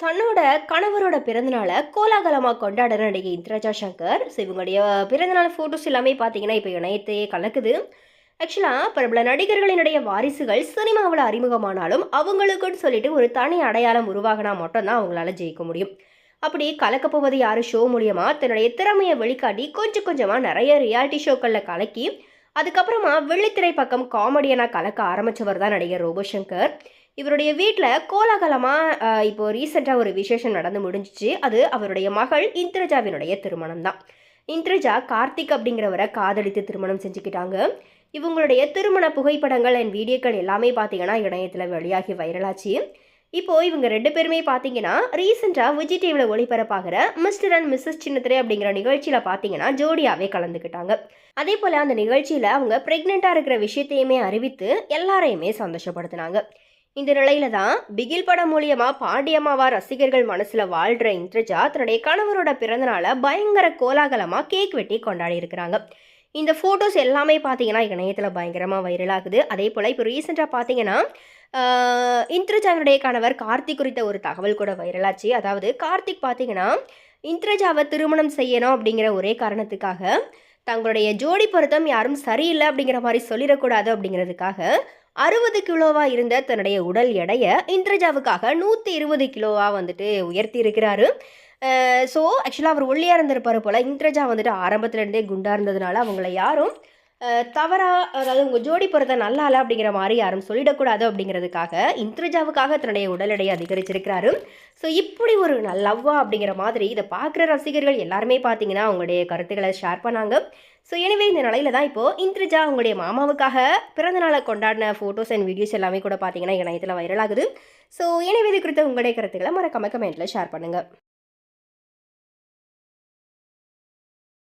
தன்னோட கணவரோட பிறந்தநாளை கோலாகலமாக கொண்டாடுற நடிகை இந்திராஜா சங்கர் ஸோ இவங்களுடைய பிறந்தநாள் ஃபோட்டோஸ் எல்லாமே பார்த்தீங்கன்னா இப்போ இணையத்தையே கலக்குது. ஆக்சுவலாக பிரபல நடிகர்களினுடைய வாரிசுகள் சினிமாவில் அறிமுகமானாலும் அவங்களுக்குன்னு சொல்லிட்டு ஒரு தனி அடையாளம் உருவாகினா மட்டும்தான் அவங்களால ஜெயிக்க முடியும். அப்படி கலக்க போவது யார்? ஷோ மூலியமாக தன்னுடைய திறமையை வெளிக்காட்டி கொஞ்சம் கொஞ்சமாக நிறைய ரியாலிட்டி ஷோக்களில் கலக்கி அதுக்கப்புறமா வெள்ளித்திரை பக்கம் காமெடியனாக கலக்க ஆரம்பித்தவர் தான் நடிகர் ரோபோசங்கர் இவருடைய வீட்டில் கோலாகலமாக இப்போ ரீசெண்டாக ஒரு விசேஷம் நடந்து முடிஞ்சிச்சு. அது அவருடைய மகள் இந்திரஜாவினுடைய திருமணம் தான் இந்திரஜா கார்த்திக் அப்படிங்கிறவரை காதலித்து திருமணம் செஞ்சுக்கிட்டாங்க. இவங்களுடைய திருமண புகைப்படங்கள் அண்ட் வீடியோக்கள் எல்லாமே பார்த்தீங்கன்னா இணையத்தில் வெளியாகி வைரலாச்சு. இப்போ இவங்க ரெண்டு பேருமே பார்த்தீங்கன்னா ரீசெண்டாக விஜய் டிவியில் ஒளிபரப்பாகிற மிஸ்டர் அண்ட் மிஸ்ஸஸ் சின்னத்திரை அப்படிங்கிற நிகழ்ச்சியில் பார்த்தீங்கன்னா ஜோடியாகவே கலந்துக்கிட்டாங்க. அதே போல் அந்த நிகழ்ச்சியில் அவங்க ப்ரெக்னெண்ட்டாக இருக்கிற விஷயத்தையுமே அறிவித்து எல்லாரையுமே சந்தோஷப்படுத்தினாங்க. இந்த நிலையில தான் பிகில் படம் மூலியமா பாண்டியம்மாவா ரசிகர்கள் மனசுல வாழ்ற இந்திரஜா தன்னுடைய கணவரோட பிறந்தநாளை பயங்கர கோலாகலமா கேக் வெட்டி கொண்டாடி இருக்கிறாங்க. இந்த ஃபோட்டோஸ் எல்லாமே பார்த்தீங்கன்னா இணையத்தில் பயங்கரமாக வைரல் ஆகுது. அதே போல் இப்போ ரீசெண்டாக பார்த்தீங்கன்னா ஆஹ், இந்திரஜாவினுடைய கணவர் கார்த்திக் குறித்த ஒரு தகவல் கூட வைரலாச்சு அதாவது கார்த்திக் பார்த்தீங்கன்னா இந்திரஜாவை திருமணம் செய்யணும் அப்படிங்கிற ஒரே காரணத்துக்காக தங்களுடைய ஜோடி பொருத்தம் யாரும் சரியில்லை அப்படிங்கிற மாதிரி சொல்லிடக்கூடாது அப்படிங்கிறதுக்காக அறுபது கிலோவாக இருந்த தன்னுடைய உடல் எடையை இந்திரஜாவுக்காக நூற்றி இருபது கிலோவாக வந்துட்டு உயர்த்தி இருக்கிறாரு ஸோ ஆக்சுவலாக அவர் ஒல்லியாக இருந்திருப்பார் போல் இந்திரஜா வந்துட்டு ஆரம்பத்துலேருந்தே குண்டாக இருந்ததுனால அவங்கள யாரும் தவறாக அதாவது உங்கள் ஜோடி பொருத்தம் நல்லா இல்லை அப்படிங்கிற மாதிரி யாரும் சொல்லிடக்கூடாது அப்படிங்கிறதுக்காக இந்திரஜாவுக்காக தன்னுடைய உடல் எடையை அதிகரிச்சிருக்கிறாரு. ஸோ இப்படி ஒரு லவ்வா அப்படிங்கிற மாதிரி இதை பார்க்குற ரசிகர்கள் எல்லாருமே பார்த்தீங்கன்னா அவங்களுடைய கருத்துக்களை ஷேர் பண்ணாங்க. ஸோ எனவே இந்த நிலையில தான் இப்போது இந்திரஜா அவங்களுடைய மாமாவுக்காக பிறந்த நாளை கொண்டாடின ஃபோட்டோஸ் அண்ட் வீடியோஸ் எல்லாமே கூட பார்த்தீங்கன்னா இணையத்தில் வைரல் ஆகுது. ஸோ எனவே இது குறித்த உங்களுடைய கருத்துக்களை மறக்காம கமெண்ட்டில் ஷேர் பண்ணுங்கள்